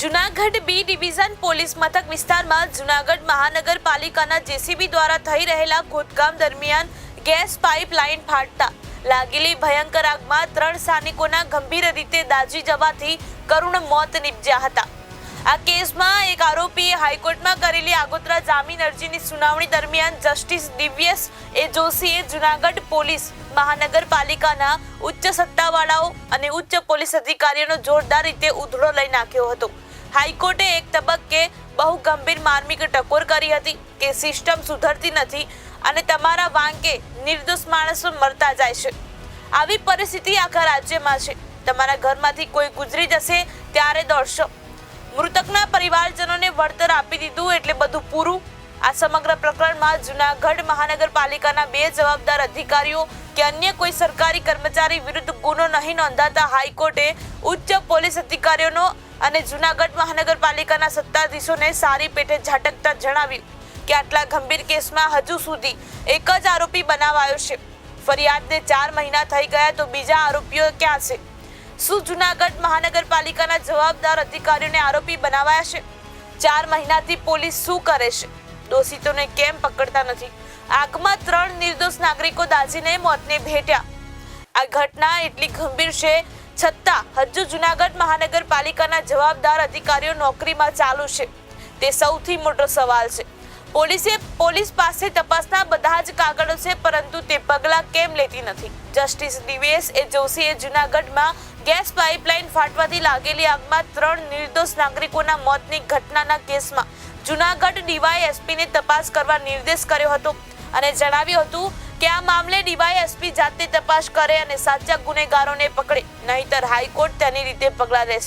Junagadh B division police મથક વિસ્તારમાં જુનાગઢ મહાનગરપાલિકાના જેસીબી દ્વારા થઈ રહેલા ખોદકામ દરમિયાન ગેસ પાઇપ લાઇન ફાટતા લાગેલી ભયંકર આગમાં ત્રણ સ્થાનિકોના ગંભીર રીતે દાઝી જવાથી કરુણ મોત નીપજ્યા હતા. આ કેસમાં એક આરોપીએ હાઈકોર્ટમાં કરેલી આગોતરા જામીન અરજીની સુનાવણી દરમિયાન જસ્ટિસ દિવ્યેશ એ જોશીએ જુનાગઢ પોલીસ મહાનગરપાલિકાના ઉચ્ચ સત્તાવાળાઓ અને ઉચ્ચ પોલીસ અધિકારીઓનો જોરદાર રીતે ઉધડો લઈ નાખ્યો હતો. હાઈકોર્ટે એક તબક્કે બહુ ગંભીર માર્મિક ટકોર કરી હતી કે સિસ્ટમ સુધરતી નથી અને તમારા વાંકે નિર્દોષ માણસો મરતા જાય છે. આવી પરિસ્થિતિ આખા રાજ્યમાં છે. તમારા ઘરમાંથી કોઈ ગુજરી જશે ત્યારે દોડશો. મૃતકના પરિવારજનોને વળતર આપી દીધું એટલે બધું પૂરું. આ સમગ્ર પ્રકરણમાં જુનાગઢ મહાનગરપાલિકાના બે જવાબદાર અધિકારીઓ કે અન્ય કોઈ સરકારી કર્મચારી વિરુદ્ધ ગુનો નહીં નોંધાતા હાઈકોર્ટે ઉચ્ચ પોલીસ અધિકારીઓનો અને જૂનાગઢ મહાનગરપાલિકાના સત્તાધીશોને સારી પેટે ઝાટકતા જણાવ્યું કે આટલા ગંભીર કેસમાં હજુ સુધી એક જ આરોપી બનાવાયો છે. ફરિયાદને ચાર મહિના થઈ ગયા તો બીજા આરોપીઓ ક્યાં છે? શું જૂનાગઢ મહાનગરપાલિકાના જવાબદાર અધિકારીઓને આરોપી બનાવાયા છે? ચાર મહિનાથી પોલીસ શું કરે છે? દોષિતોને કેમ પકડતા નથી? આગમાં ત્રણ નિર્દોષ નાગરિકો દાઝીને મોતને ભેટ્યા. આ ઘટના એટલી ગંભીર છે છતાં હજુ જુનાગઢ મહાનગરપાલિકાના જવાબદાર અધિકારીઓ નોકરીમાં ચાલુ છે. તે સૌથી મોટો સવાલ છે. પોલીસે પોલીસ પાસે તપાસના બધા જ કાગળો છે, પરંતુ તે પગલાં કેમ લેતી નથી? જસ્ટિસ દિવેશ એ જોશીએ જુનાગઢમાં ગેસ પાઇપલાઇન ફાટવાથી લાગેલી આગમાં ત્રણ નિર્દોષ નાગરિકોના મોતની ઘટનાના કેસમાં જુનાગઢ ડીવાયએસપીને તપાસ કરવા નિર્દેશ કર્યો હતો અને જણાવ્યું હતું કે આ મામલે ડીવાયએસપી જાતે તપાસ કરે અને સાચા ગુનેગારોને પકડે. નહીતર હાઈકોર્ટ તેની રીતે પગલાં લેશે.